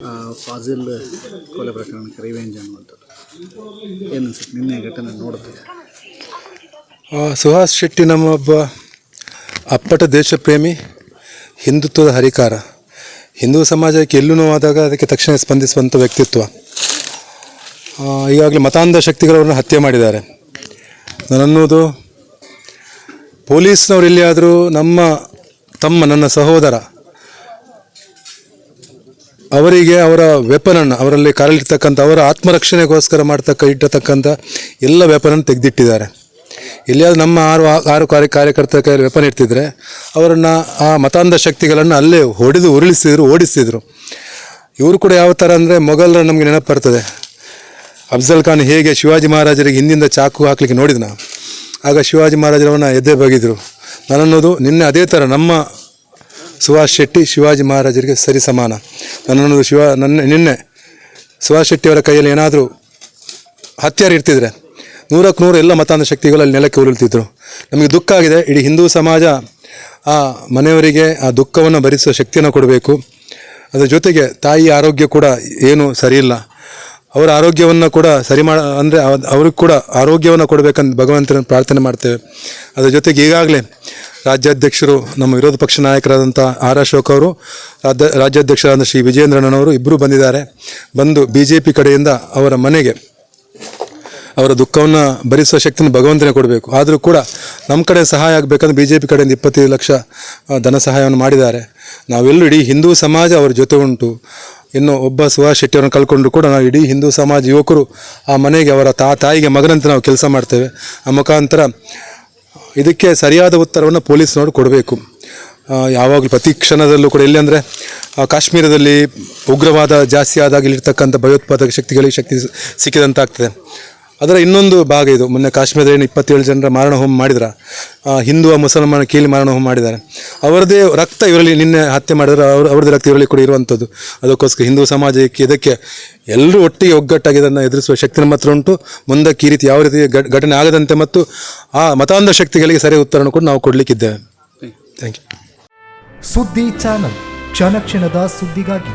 ಫಾಜಿಲ್ ಕೊಲೆ ಪ್ರಕರಣಕ್ಕೆ ರಿವೆಂಜ್ ಅನ್ನುವಂಥದ್ದು. ಏನು ಅನ್ಸುತ್ತೆ ನಿನ್ನೆ ಘಟನೆ ನೋಡುತ್ತೆ ಸುಹಾಸ್ ಶೆಟ್ಟಿ ನಮ್ಮ ಒಬ್ಬ ಅಪ್ಪಟ ದೇಶಪ್ರೇಮಿ, ಹಿಂದುತ್ವದ ಹರಿಕಾರ. ಹಿಂದೂ ಸಮಾಜಕ್ಕೆ ಎಲ್ಲೂ ನೋವಾದಾಗ ಅದಕ್ಕೆ ತಕ್ಷಣ ಸ್ಪಂದಿಸುವಂಥ ವ್ಯಕ್ತಿತ್ವ. ಈಗಾಗಲೇ ಮತಾಂಧ ಶಕ್ತಿಗಳವ್ರನ್ನ ಹತ್ಯೆ ಮಾಡಿದ್ದಾರೆ. ನಾನನ್ನೋದು ಪೊಲೀಸ್ನವರು ಎಲ್ಲಿಯಾದರೂ ನಮ್ಮ ತಮ್ಮ, ನನ್ನ ಸಹೋದರ ಅವರಿಗೆ ಅವರ ವೆಪನನ್ನು ಅವರಲ್ಲಿ ಕಾಲಿಟ್ಟಿರ್ತಕ್ಕಂಥ ಅವರ ಆತ್ಮರಕ್ಷಣೆಗೋಸ್ಕರ ಮಾಡ್ತಕ್ಕ, ಇಟ್ಟಿರ್ತಕ್ಕಂಥ ಎಲ್ಲ ವೆಪನನ್ನು ತೆಗೆದಿಟ್ಟಿದ್ದಾರೆ. ಎಲ್ಲಿಯಾದ್ರೂ ನಮ್ಮ ಆರು ಆರು ಕಾರ್ಯ, ಕಾರ್ಯಕರ್ತರ ಕೈಯಲ್ಲಿ ವೆಪನ್ ಇರ್ತಿದ್ರೆ ಅವರನ್ನು ಆ ಮತಾಂಧ ಶಕ್ತಿಗಳನ್ನು ಅಲ್ಲೇ ಹೊಡೆದು ಉರುಳಿಸಿದ್ರು, ಓಡಿಸಿದ್ರು. ಇವರು ಕೂಡ ಯಾವ ಥರ ಅಂದರೆ ಮೊಘಲರ ನಮಗೆ ನೆನಪು ಬರ್ತದೆ. ಅಫ್ಜಲ್ ಖಾನ್ ಹೇಗೆ ಶಿವಾಜಿ ಮಹಾರಾಜರಿಗೆ ಹಿಂದಿಂದ ಚಾಕು ಹಾಕಲಿಕ್ಕೆ ನೋಡಿದ್ನ? ಆಗ ಶಿವಾಜಿ ಮಹಾರಾಜರವನ್ನ ಎದೆ ನಾನು ಅನ್ನೋದು ನಿನ್ನೆ ಅದೇ ಥರ ನಮ್ಮ ಸುಭಾಷ್ ಶೆಟ್ಟಿ ಶಿವಾಜಿ ಮಹಾರಾಜರಿಗೆ ಸರಿ ಸಮಾನ. ನನ್ನನ್ನು ಶಿವ, ನನ್ನ, ನಿನ್ನೆ ಸುಭಾಷ್ ಶೆಟ್ಟಿಯವರ ಕೈಯಲ್ಲಿ ಏನಾದರೂ ಹತ್ಯಾರ ಇರ್ತಿದ್ರೆ ನೂರಕ್ಕೆ ನೂರು ಎಲ್ಲ ಮತಾಂಧ ಶಕ್ತಿಗಳು ಅಲ್ಲಿ ನೆಲಕ್ಕೆ ಉರುಳ್ತಿದ್ರು. ನಮಗೆ ದುಃಖ ಆಗಿದೆ. ಇಡೀ ಹಿಂದೂ ಸಮಾಜ ಆ ಮನೆಯವರಿಗೆ ಆ ದುಃಖವನ್ನು ಭರಿಸುವ ಶಕ್ತಿಯನ್ನು ಕೊಡಬೇಕು. ಅದರ ಜೊತೆಗೆ ತಾಯಿ ಆರೋಗ್ಯ ಕೂಡ ಏನು ಸರಿಯಿಲ್ಲ. ಅವರ ಆರೋಗ್ಯವನ್ನು ಕೂಡ ಸರಿ ಮಾಡ ಅಂದರೆ ಅವ್ರಿಗೆ ಕೂಡ ಆರೋಗ್ಯವನ್ನು ಕೊಡಬೇಕಂತ ಭಗವಂತನ ಪ್ರಾರ್ಥನೆ ಮಾಡ್ತೇವೆ. ಅದರ ಜೊತೆಗೆ ಈಗಾಗಲೇ ರಾಜ್ಯಾಧ್ಯಕ್ಷರು, ನಮ್ಮ ವಿರೋಧ ಪಕ್ಷ ನಾಯಕರಾದಂಥ ಆರ್ ಅಶೋಕ್ ಅವರು, ರಾಜ್ಯ ರಾಜ್ಯಾಧ್ಯಕ್ಷರಾದ ಶ್ರೀ ವಿಜೇಂದ್ರಣ್ಣನವರು ಇಬ್ಬರು ಬಂದಿದ್ದಾರೆ. ಬಂದು ಬಿ ಜೆ ಪಿ ಕಡೆಯಿಂದ ಅವರ ಮನೆಗೆ ಅವರ ದುಃಖವನ್ನು ಭರಿಸುವ ಶಕ್ತಿಯನ್ನು ಭಗವಂತನೇ ಕೊಡಬೇಕು. ಆದರೂ ಕೂಡ ನಮ್ಮ ಕಡೆ ಸಹಾಯ ಆಗಬೇಕಂದ್ರೆ ಬಿ ಜೆ ಪಿ ಕಡೆಯಿಂದ ಇಪ್ಪತ್ತೈದು ಲಕ್ಷ ಧನ ಸಹಾಯವನ್ನು ಮಾಡಿದ್ದಾರೆ. ನಾವೆಲ್ಲರೂ ಇಡೀ ಹಿಂದೂ ಸಮಾಜ ಅವರ ಜೊತೆ ಉಂಟು. ಇನ್ನು ಒಬ್ಬ ಸುಭಾಷ್ ಶೆಟ್ಟಿಯವರನ್ನು ಕಲ್ಕೊಂಡು ಕೂಡ ನಾವು ಇಡೀ ಹಿಂದೂ ಸಮಾಜ ಯುವಕರು ಆ ಮನೆಗೆ ಅವರ ತಾ, ತಾಯಿಗೆ ಮಗನಂತೆ ನಾವು ಕೆಲಸ ಮಾಡ್ತೇವೆ. ಆ ಮುಖಾಂತರ ಇದಕ್ಕೆ ಸರಿಯಾದ ಉತ್ತರವನ್ನು ಪೊಲೀಸ್ನವರು ಕೊಡಬೇಕು. ಯಾವಾಗಲೂ ಪ್ರತಿ ಕ್ಷಣದಲ್ಲೂ ಕೂಡ ಇಲ್ಲಿ ಅಂದರೆ ಕಾಶ್ಮೀರದಲ್ಲಿ ಉಗ್ರವಾದ ಜಾಸ್ತಿ ಆದಾಗ ಇಲ್ಲಿರ್ತಕ್ಕಂಥ ಭಯೋತ್ಪಾದಕ ಶಕ್ತಿಗಳಿಗೆ ಶಕ್ತಿ ಸಿಕ್ಕಿದಂತಾಗ್ತದೆ. ಅದರ ಇನ್ನೊಂದು ಭಾಗ ಇದು. ಮೊನ್ನೆ ಕಾಶ್ಮೀರದಲ್ಲಿ ಏನು ಇಪ್ಪತ್ತೇಳು ಜನರ ಮಾರಣ ಹೋಮ ಮಾಡಿದ್ರ. ಆ, ಹಿಂದೂ ಮುಸಲ್ಮಾನ ಕೀಲಿ ಮಾರಣ ಹೋಮ ಮಾಡಿದ್ದಾರೆ. ಅವರದೇ ರಕ್ತ ಇವರಲ್ಲಿ ನಿನ್ನೆ ಹತ್ಯೆ ಮಾಡಿದ್ರೆ ಅವ್ರ ಅವ್ರದ್ದೇ ರಕ್ತ ಇವರಲ್ಲಿ ಕೂಡ ಇರುವಂಥದ್ದು ಅದಕ್ಕೋಸ್ಕರ ಹಿಂದೂ ಸಮಾಜಕ್ಕೆ ಇದಕ್ಕೆ ಎಲ್ಲರೂ ಒಟ್ಟಿಗೆ ಒಗ್ಗಟ್ಟಾಗಿ ಇದನ್ನು ಎದುರಿಸುವ ಶಕ್ತಿ ಮಾತ್ರ ಉಂಟು. ಮುಂದಕ್ಕೆ ಈ ರೀತಿ ಯಾವ ರೀತಿ ಘಟನೆ ಆಗದಂತೆ ಮತ್ತು ಆ ಮತಾಂಧ ಶಕ್ತಿಗಳಿಗೆ ಸರಿ ಉತ್ತರವನ್ನು ಕೂಡ ನಾವು ಕೊಡಲಿಕ್ಕಿದ್ದೇವೆ. ಥ್ಯಾಂಕ್ ಯು ಸುದ್ದಿ ಚಾನಲ್. ಕ್ಷಣ ಕ್ಷಣದ ಸುದ್ದಿಗಾಗಿ